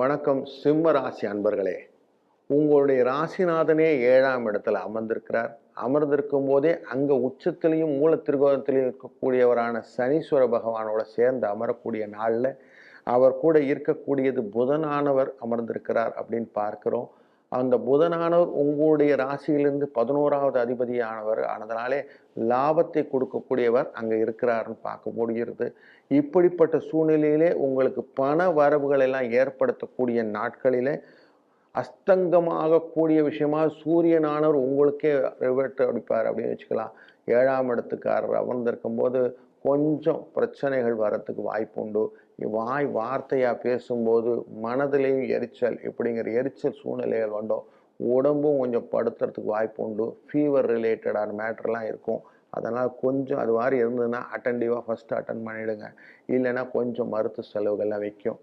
வணக்கம் சிம்ம ராசி அன்பர்களே. உங்களுடைய ராசிநாதனே ஏழாம் இடத்துல அமர்ந்திருக்கிறார். அமர்ந்திருக்கும் போதே அங்கே உச்சத்திலையும் மூல திருகோணத்திலையும் இருக்கக்கூடியவரான சனீஸ்வர பகவானோட சேர்ந்து அமரக்கூடிய நாளில் அவர் கூட இருக்கக்கூடியது புதனானவர் அமர்ந்திருக்கிறார் அப்படின்னு பார்க்குறோம். அந்த புதனானவர் உங்களுடைய ராசியிலிருந்து பதினோராவது அதிபதியானவர். ஆனதுனாலே லாபத்தை கொடுக்கக்கூடியவர் அங்கே இருக்கிறாருன்னு பார்க்க முடிகிறது. இப்படிப்பட்ட சூழ்நிலையிலே உங்களுக்கு பண வரவுகள் எல்லாம் ஏற்படுத்தக்கூடிய நாட்களிலே அஸ்தங்கமாகக்கூடிய விஷயமா சூரியனானவர் உங்களுக்கே ரிவர்ட் அடிப்பார் அப்படின்னு வச்சுக்கலாம். ஏழாம் இடத்துக்காரர் அமர்ந்திருக்கும் போது கொஞ்சம் பிரச்சனைகள் வரத்துக்கு வாய்ப்பு உண்டு. வாய் வார்த்தையாக பேசும்போது மனதிலையும் எரிச்சல் இப்படிங்கிற எரிச்சல் சூழ்நிலைகள் வந்தோம். உடம்பும் கொஞ்சம் படுத்துறதுக்கு வாய்ப்பு உண்டு. ஃபீவர் ரிலேட்டடான மேட்டர்லாம் இருக்கும். அதனால் கொஞ்சம் அது மாதிரி இருந்ததுன்னா அட்டன்டிவாக ஃபஸ்ட்டு அட்டன் பண்ணிவிடுங்க இல்லைன்னா கொஞ்சம் மருத்துவ செலவுகள்லாம் வைக்கும்.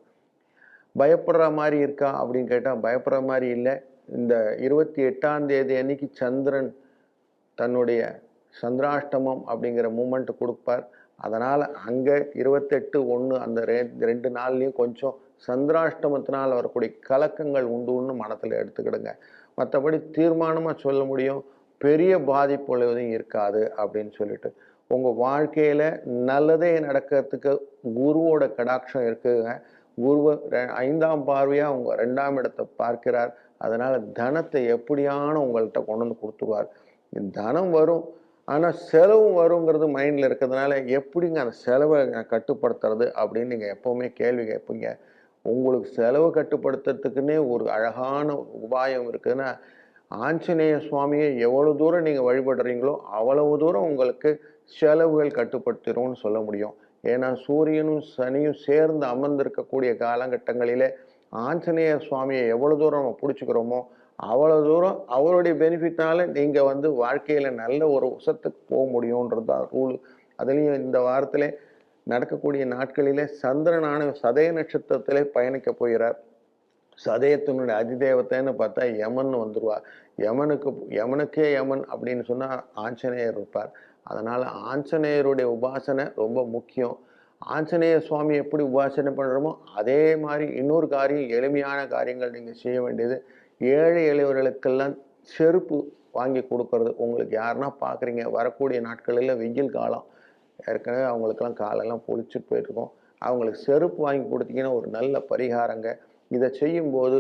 பயப்படுற மாதிரி இருக்கா அப்படின்னு கேட்டால் பயப்படுற மாதிரி இல்லை. இந்த இருபத்தி எட்டாம் தேதி அன்னைக்கு சந்திரன் தன்னுடைய சந்திராஷ்டமம் அப்படிங்கிற மூமெண்ட் கொடுப்பார். அதனால் அங்கே இருபத்தெட்டு ஒன்று அந்த ரெ ரெண்டு நாள்லேயும் கொஞ்சம் சந்திராஷ்டமத்தினால் வரக்கூடிய கலக்கங்கள் உண்டுன்னு மனத்தில் எடுத்துக்கிடுங்க. மற்றபடி தீர்மானமாக சொல்ல முடியும். பெரிய பாதிப்பு எதுவும் இருக்காது அப்படின்னு சொல்லிட்டு. உங்கள் வாழ்க்கையில் நல்லதே நடக்கிறதுக்கு குருவோட கடாட்சம் இருக்குதுங்க. குருவை ஐந்தாம் பார்வையாக உங்கள் ரெண்டாம் இடத்தை பார்க்கிறார். அதனால் தனத்தை எப்படியான உங்கள்கிட்ட கொண்டு வந்து கொடுத்துருவார். தனம் வரும். ஆனால் செலவும் வருங்கிறது மைண்டில் இருக்கிறதுனால எப்படிங்க அந்த செலவை நான் கட்டுப்படுத்துறது அப்படின்னு நீங்கள் எப்போவுமே கேள்வி கேட்பீங்க. உங்களுக்கு செலவு கட்டுப்படுத்துறதுக்குன்னே ஒரு அழகான உபாயம் இருக்குதுன்னா ஆஞ்சநேய சுவாமியை எவ்வளோ தூரம் நீங்கள் வழிபடுறீங்களோ அவ்வளவு தூரம் உங்களுக்கு செலவுகள் கட்டுப்படுத்திடும்னு சொல்ல முடியும். ஏன்னா சூரியனும் சனியும் சேர்ந்து அமர்ந்திருக்கக்கூடிய காலகட்டங்களிலே ஆஞ்சநேய சுவாமியை எவ்வளோ தூரம் நம்ம பிடிச்சிக்கிறோமோ அவ்வளோ தூரம் அவருடைய பெனிஃபிட்னால நீங்கள் வந்து வாழ்க்கையில் நல்ல ஒரு உசத்துக்கு போக முடியுன்றது தான் ரூல். அதுலேயும் இந்த வாரத்தில் நடக்கக்கூடிய நாட்களிலே சந்திரனான சதய நட்சத்திரத்திலே பயணிக்க போகிறார். சதயத்தினுடைய அதிதேவத்தைன்னு பார்த்தா யமன் வந்துடுவார் யமனுக்கு யமனுக்கே யமன் அப்படின்னு சொன்னால் ஆஞ்சநேயர் இருப்பார். அதனால் ஆஞ்சநேயருடைய உபாசனை ரொம்ப முக்கியம். ஆஞ்சநேய சுவாமி எப்படி உபாசனை பண்ணுறோமோ அதே மாதிரி இன்னொரு காரியம் எளிமையான காரியங்கள் நீங்கள் செய்ய வேண்டியது ஏழை எளியவர்களுக்கெல்லாம் செருப்பு வாங்கி கொடுக்கறது. உங்களுக்கு யாருன்னா பார்க்குறீங்க வரக்கூடிய நாட்களில் வெயில் காலம். ஏற்கனவே அவங்களுக்கெல்லாம் காலெல்லாம் பொழிச்சு போயிருக்கோம் அவங்களுக்கு செருப்பு வாங்கி கொடுத்தீங்கன்னா ஒரு நல்ல பரிகாரங்க. இதை செய்யும்போது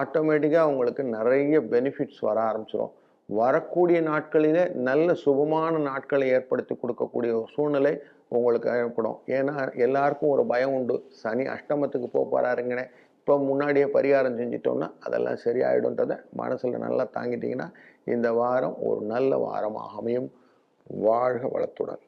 ஆட்டோமேட்டிக்காக அவங்களுக்கு நிறைய பெனிஃபிட்ஸ் வர ஆரம்பிச்சிடும் வரக்கூடிய நாட்களிலே நல்ல சுபமான நாட்களை ஏற்படுத்தி கொடுக்கக்கூடிய ஒரு சூழ்நிலை உங்களுக்கு ஏற்படும். ஏன்னா எல்லாருக்கும் ஒரு பயம் உண்டு. சனி அஷ்டமத்துக்கு போக போகிறாருங்கண்ணே இப்போ முன்னாடியே பரிகாரம் செஞ்சிட்டோம்னா அதெல்லாம் சரியாயிடும்ன்றதை மனசில் நல்லா தாங்கிட்டிங்கன்னா இந்த வாரம் ஒரு நல்ல வாரமாக அமையும். வாழ்க வளத்துடன்.